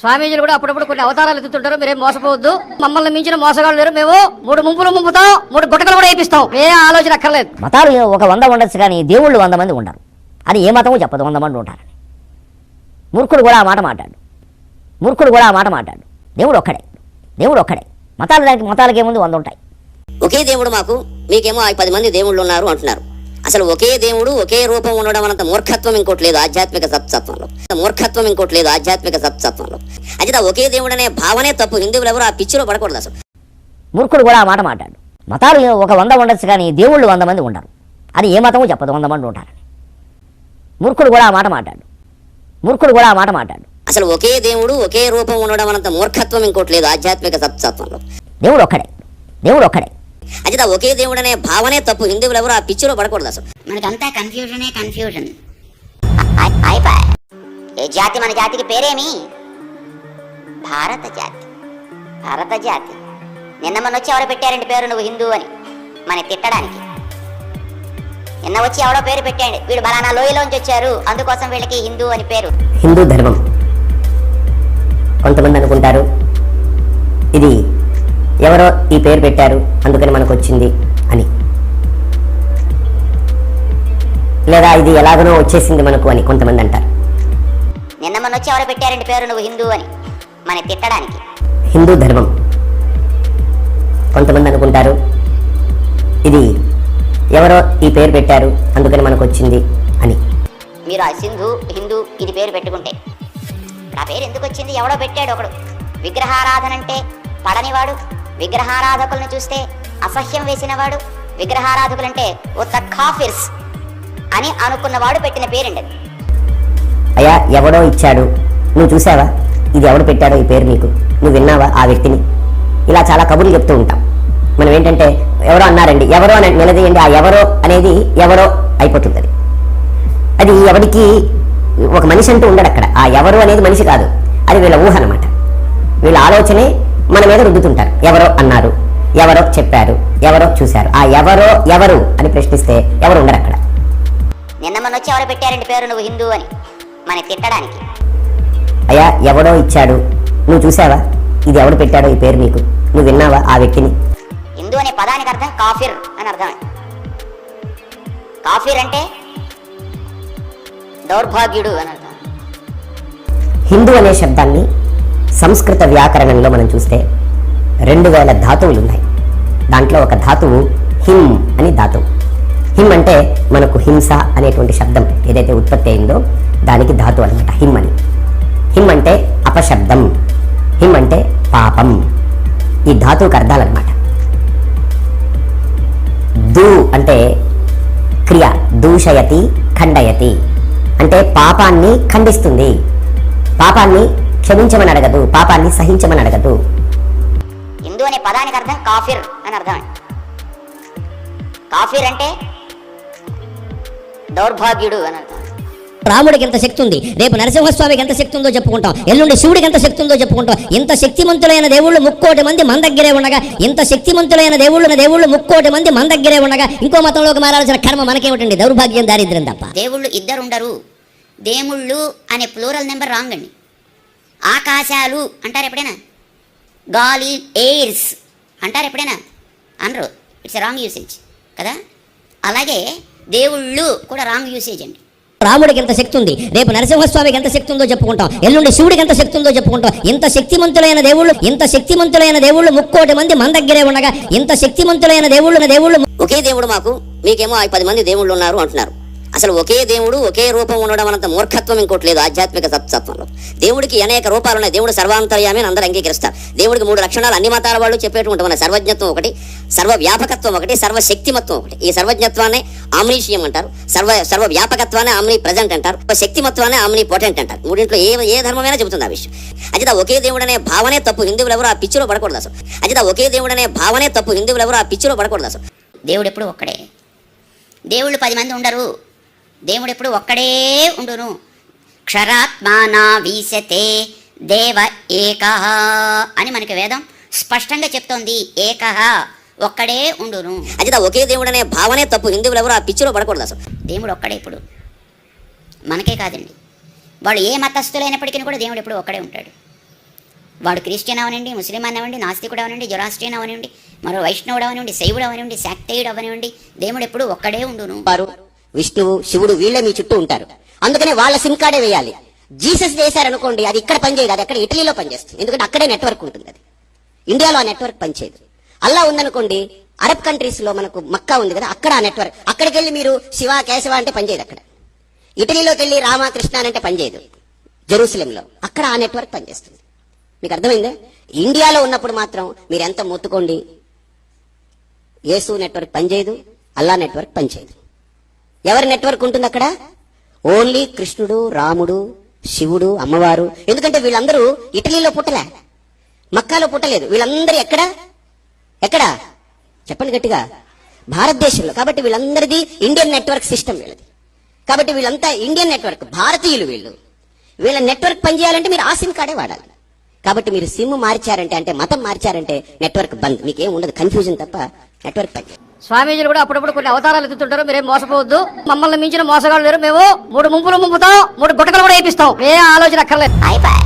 స్వామీజీలు కూడా అప్పుడప్పుడు కొన్ని అవతారాలు ఎత్తుతుంటారు. మీరేం మోసపోవద్దు. మమ్మల్ని మించిన మోసగాళ్ళు లేరు. మేము మూడు ముంపులు ముంపుతాం మూడు గుట్టకలు కూడా వేపిస్తాం. ఏ ఆలోచన అక్కర్లేదు. మతాలు ఒక వంద ఉండొచ్చు కానీ దేవుళ్ళు వంద మంది ఉండరు. అది ఏ మతమో చెప్పదు. వంద మంది ఉంటారని. మూర్ఖుడు కూడా ఆ మాట మాట్లాడు. మూర్ఖుడు కూడా ఆ మాట మాట్లాడు. దేవుడు ఒక్కడే. దేవుడు ఒక్కడే. మతాలు దానికి మతాలకి ఏముంది వంద ఉంటాయి. ఒకే దేవుడు మాకు మీకేమో ఆ పది మంది దేవుళ్ళు ఉన్నారు అంటున్నారు. అసలు ఒకే దేవుడు ఒకే రూపం ఉండడం అనంత మూర్ఖత్వం ఇంకోటి లేదు ఆధ్యాత్మిక సత్సత్వంలో. మూర్ఖత్వం ఇంకోటి లేదు ఆధ్యాత్మిక సత్సత్వంలో. అయితే ఒకే దేవుడు అనే భావనే తప్పు. హిందువులు ఎవరు ఆ పిచ్చిలో పడకూడదు అసలు. మూర్ఖుడు కూడా ఆ మాట మాట్లాడు. మతాలు ఒక వంద ఉండొచ్చు కానీ దేవుళ్ళు వంద మంది ఉండరు. అది ఏ మతమో చెప్పదు. వంద మంది ఉంటారని. మూర్ఖుడు కూడా ఆ మాట మాట్లాడు. మూర్ఖుడు కూడా ఆ మాట మాట్లాడు. అసలు ఒకే దేవుడు ఒకే రూపం ఉండడం అనంత మూర్ఖత్వం ఇంకోటి లేదు ఆధ్యాత్మిక సత్సత్వంలో. దేవుడు ఒక్కడే. దేవుడు ఒక్కడే. అయితే ఒకే దేవుడు అనే భావనే తప్పు. హిందువులు ఎవరు ఆ పిచ్చిలో పడకూడదు అసలు. మనకంతా కన్ఫ్యూజనే కన్ఫ్యూజన్ అయిపోయి. ఏ జాతి మన జాతికి పేరేమి? భారత జాతి భారత జాతి నిన్న మొన్న వచ్చి ఎవరో పెట్టారండి పేరు నువ్వు హిందూ అని. మన తిట్టడానికి. నిన్న వచ్చి ఎవడో పేరు పెట్టాడు. వీడు బలానా లోయలోంచి వచ్చారు. అందుకోసం వీళ్ళకి హిందూ అని పేరు. హిందూ ధర్మం. కొంతమంది అనుకుంటారు ఇది ఎవరో ఈ పేరు పెట్టారు అందుకని మనకు వచ్చింది అని. లేదా ఇది ఎలాగనో వచ్చేసింది మనకు అని కొంతమంది అంటారు. నిన్న మొన్న వచ్చి ఎవరో పెట్టారండి పేరు? నువ్వు హిందూ అని. మన తిట్టడానికి. హిందూ ధర్మం. కొంతమంది అనుకుంటారు ఇది ఎవరో ఈ పేరు పెట్టారు అందుకని మనకు వచ్చింది అని. మీరు ఆ సింధు హిందూ ఇది పేరు పెట్టుకుంటే. ఆ పేరు ఎందుకు వచ్చింది ఎవడో పెట్టాడు ఒకడు. విగ్రహారాధన అంటే పడనివాడు. విగ్రహారాధకులను చూస్తే అసహ్యం వేసినవాడు. విగ్రహారాధకులంటే ఉత్త కాఫిర్స్ అని అనుకున్నవాడు పెట్టిన పేరండి అయ్యా ఎవడో ఇచ్చాడు. నువ్వు చూసావా ఇది ఎవడు పెట్టాడో ఈ పేరు నీకు? నువ్వు విన్నావా ఆ వ్యక్తిని? ఇలా చాలా కబుర్లు చెప్తూ ఉంటాం. మనం ఏంటంటే ఎవరో అన్నారండి ఎవరో అని నిలదీయండి ఆ ఎవరో అనేది ఎవరో అయిపోతుంది అది అది ఎవరికి ఒక మనిషి అంటూ ఉండడు అక్కడ ఆ ఎవరు అనేది మనిషి కాదు. అది వీళ్ళ ఊహ అనమాట వీళ్ళ ఆలోచనే మన మీద రుద్దుతుంటారు. ఎవరో అన్నారు ఎవరో చెప్పారు ఎవరో చూశారు. ఆ ఎవరో ఎవరు అని ప్రశ్నిస్తే ఎవరు ఉండరు అక్కడ. నిన్న మొన్న వచ్చి ఎవరో పెట్టారండి పేరు? నువ్వు హిందూ అని. మన తిట్టడానికి. అయ్యా ఎవడో ఇచ్చాడు. నువ్వు చూసావా ఇది ఎవడు పెట్టాడో ఈ పేరు నీకు? నువ్వు విన్నావా ఆ వ్యక్తిని? హిందూ అనే పదానికి అర్థం కాఫిర్ అని అర్థం కాఫిర్ అంటే దౌర్భాగ్యుడు అని అర్థం. హిందూ అనే శబ్దాన్ని సంస్కృత వ్యాకరణంలో మనం చూస్తే రెండు వేల ధాతువులు ఉన్నాయి దాంట్లో ఒక ధాతువు హిమ్ అని ధాతువు. హిమ్ అంటే మనకు హింస అనేటువంటి శబ్దం ఏదైతే ఉత్పత్తి అయిందో దానికి ధాతువు అనమాట హిమ్ అని. హిమ్ అంటే అపశబ్దం. హిమ్ అంటే పాపం. ఈ ధాతువుకి అర్థాలన్నమాట. దూ అంటే క్రియ దూషయతి ఖండయతి. అంటే పాపాన్ని ఖండిస్తుంది. పాపాన్ని క్షమించమని అడగదు పాపాన్ని సహించమని అడగదు. హిందూ అనే పదానికి అర్థం కాఫిర్ అని అర్థం కాఫిర్ అంటే దౌర్భాగ్యుడు అని అర్థం. రాముడికి ఎంత శక్తి ఉంది? రేపు నరసింహస్వామికి ఎంత శక్తి ఉందో చెప్పుకుంటాం. ఎల్లుండి శివుడికి ఎంత శక్తి ఉందో చెప్పుకుంటాం. ఇంత శక్తిమంతులైన దేవుళ్ళు ముక్కోటి మంది మన దగ్గరే ఉండగా ఇంత శక్తిమంతులైన దేవుళ్ళు దేవుళ్ళు ముక్కోటి మంది మన దగ్గరే ఉండగా ఇంకో మతంలోకి మారాల్సిన కర్మ మనకేమిటండి? దౌర్భాగ్యం దారిద్ర్యం తప్ప. దేవుళ్ళు ఇద్దరు ఉండరు దేముళ్ళు అనే ప్లూరల్ నెంబర్ రాంగ్ అండి ఆకాశాలు అంటారు ఎప్పుడైనా? గాలి ఎయిర్స్ అంటారు ఎప్పుడైనా? అనరు. ఇట్స్ రాంగ్ యూసేజ్ కదా? అలాగే దేవుళ్ళు కూడా రాంగ్ యూసేజ్ అండి. రాముడికి ఎంత శక్తి ఉంది? రేపు నరసింహస్వామికి ఎంత శక్తి ఉందో చెప్పుకుంటాం. ఎల్లుండి శివుడికి ఎంత శక్తి ఉందో చెప్పుకుంటాం. ఇంత శక్తిమంతులైన దేవుళ్ళు ఇంత శక్తిమంతులైన దేవుళ్ళు ముక్కోటి మంది మన దగ్గరే ఉండగా ఇంత శక్తిమంతులైన దేవుళ్ళు దేవుళ్ళు ఒకే దేవుడు మాకు మీకేమో ఆ పది మంది దేవుళ్ళు ఉన్నారు అంటున్నారు. అసలు ఒకే దేవుడు ఒకే రూపం ఉండడం అనంత మూర్ఖత్వం ఇంకోటి లేదు ఆధ్యాత్మిక సత్సత్వంలో దేవుడికి అనేక రూపాలు ఉన్నాయి. దేవుడు సర్వాంతర్యామి అని అందరూ అంగీకరిస్తారు. దేవుడికి మూడు లక్షణాలు అన్ని మతాల వాళ్ళు చెప్పేటువంటి మన సర్వజ్ఞత్వం ఒకటి సర్వ వ్యాపకత్వం ఒకటి సర్వశక్తిమత్వం ఒకటి. ఈ సర్వజ్ఞత్వాన్ని ఆమ్నీషియం అంటారు. సర్వ సర్వవ్యాపకత్వాన్ని ఆమ్ని ప్రజెంట్ అంటారు. శక్తిమత్వాన్ని ఆమ్ని పొటెంట్ అంటారు. మూడింట్లో ఏ ఏ ధర్మమైనా చెబుతుంది ఆ విషయం. అజిత ఒకే దేవుడు అనే భావనే తప్పు హిందువులు ఎవరు ఆ పిచ్చిలో పడకూడదు అసలు. అజిత ఒకే దేవుడు అనే భావనే తప్పు హిందువులు ఎవరు ఆ పిచ్చిలో పడకూడదు అసలు. దేవుడు ఎప్పుడు ఒక్కడే. దేవుళ్ళు పది మంది ఉండరు. దేవుడు ఎప్పుడు ఒక్కడే ఉండును. క్షరాత్మానా వీసతే దేవ ఏక అని మనకి వేదం స్పష్టంగా చెప్తోంది. ఏక ఒక్కడే ఉండును. అజిత ఒకే దేవుడు అనే భావనే తప్పు. హిందువులు ఎవరు ఆ పిచ్చిలో పడకూడదు అసలు. దేవుడు ఒక్కడే ఇప్పుడు. మనకే కాదండి. వాళ్ళు ఏ మతస్థులైనప్పటికీ కూడా దేవుడు ఎప్పుడు ఒక్కడే ఉంటాడు. వాడు క్రిస్టియన్ అవనండి ముస్లిం అవనండి నాస్తికుడు అవనండి జొరాస్ట్రియన్ అవనండి మరో వైష్ణవుడు అవనండి శైవుడు అవనండి శాక్తేయుడు అవనండి దేవుడు ఎప్పుడు ఒక్కడే ఉండును. వారు విష్ణువు శివుడు వీళ్ళే మీ చుట్టూ ఉంటారు. అందుకనే వాళ్ళ సిమ్ కార్డే వేయాలి. జీసస్ చేశారనుకోండి అది ఇక్కడ పనిచేయదు అది అక్కడ ఇటలీలో పనిచేస్తుంది. ఎందుకంటే అక్కడే నెట్వర్క్ ఉంటుంది అది. ఇండియాలో ఆ నెట్వర్క్ పనిచేయదు. అల్లా ఉందనుకోండి అరబ్ కంట్రీస్లో మనకు మక్కా ఉంది కదా అక్కడ ఆ నెట్వర్క్. అక్కడికి వెళ్ళి మీరు శివ కేశవ అంటే పనిచేయదు అక్కడ. ఇటలీలోకి వెళ్ళి రామకృష్ణ అంటే పనిచేయదు. జెరూసలేంలో అక్కడ ఆ నెట్వర్క్ పనిచేస్తుంది. మీకు అర్థమైందే? ఇండియాలో ఉన్నప్పుడు మాత్రం మీరు ఎంత మొత్తుకోండి యేసు నెట్వర్క్ పనిచేయదు అల్లా నెట్వర్క్ పనిచేయదు. ఎవరి నెట్వర్క్ ఉంటుంది అక్కడ? ఓన్లీ కృష్ణుడు రాముడు శివుడు అమ్మవారు. ఎందుకంటే వీళ్ళందరూ ఇటలీలో పుట్టలే. మక్కాలో పుట్టలేదు. వీళ్ళందరూ ఎక్కడ? ఎక్కడ? చెప్పండి గట్టిగా. భారతదేశంలో. కాబట్టి వీళ్ళందరిది ఇండియన్ నెట్వర్క్ సిస్టమ్ వీళ్ళది. కాబట్టి వీళ్ళంతా ఇండియన్ నెట్వర్క్ భారతీయులు వీళ్ళు. వీళ్ళ నెట్వర్క్ పనిచేయాలంటే మీరు ఆ సిమ్ కార్డే వాడాలి. కాబట్టి మీరు సిమ్ మార్చారంటే అంటే మతం మార్చారంటే నెట్వర్క్ బంద్. మీకేం ఉండదు. కన్ఫ్యూజన్ తప్ప నెట్వర్క్ పని స్వామీజీలు కూడా అప్పుడప్పుడు కొన్ని అవతారాలు ఎత్తుతుంటారు. మీరేం మోసపోవద్దు. మమ్మల్ని మించిన మోసగాళ్ళు లేరు. మేము మూడు ముంపులు ముంపుతాం మూడు గుటకలు కూడా వేపిస్తాం ఏ ఆలోచన అక్కర్లేదు. అయిపోయి